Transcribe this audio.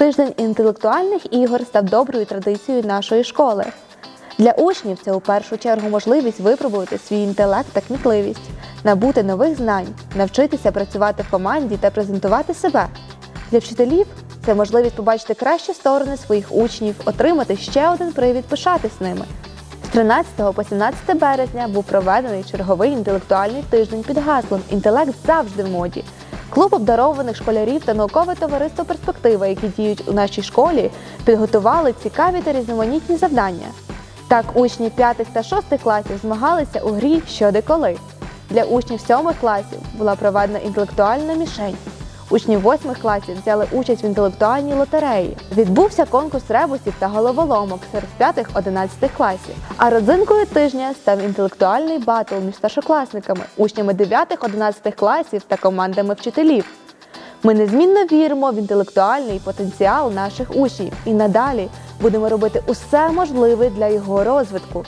Тиждень інтелектуальних ігор став доброю традицією нашої школи. Для учнів це у першу чергу можливість випробувати свій інтелект та кмітливість, набути нових знань, навчитися працювати в команді та презентувати себе. Для вчителів це можливість побачити кращі сторони своїх учнів, отримати ще один привід пишатись ними. З 13 по 17 березня був проведений черговий інтелектуальний тиждень під гаслом Інтелект завжди в моді. Клуб обдарованих школярів та наукове товариство перспектива, які діють у нашій школі, підготували цікаві та різноманітні завдання. Так, учні 5 та 6 класів змагалися у грі «Що де коли». Для учнів 7 класів була проведена інтелектуальна мішень. Учні 8 класів взяли участь в інтелектуальній лотереї. Відбувся конкурс ребусів та головоломок серед 5-11 класів. А родзинкою тижня став інтелектуальний батл між старшокласниками, учнями 9-11 класів та командами вчителів. Ми незмінно віримо в інтелектуальний потенціал наших учнів і надалі будемо робити усе можливе для його розвитку.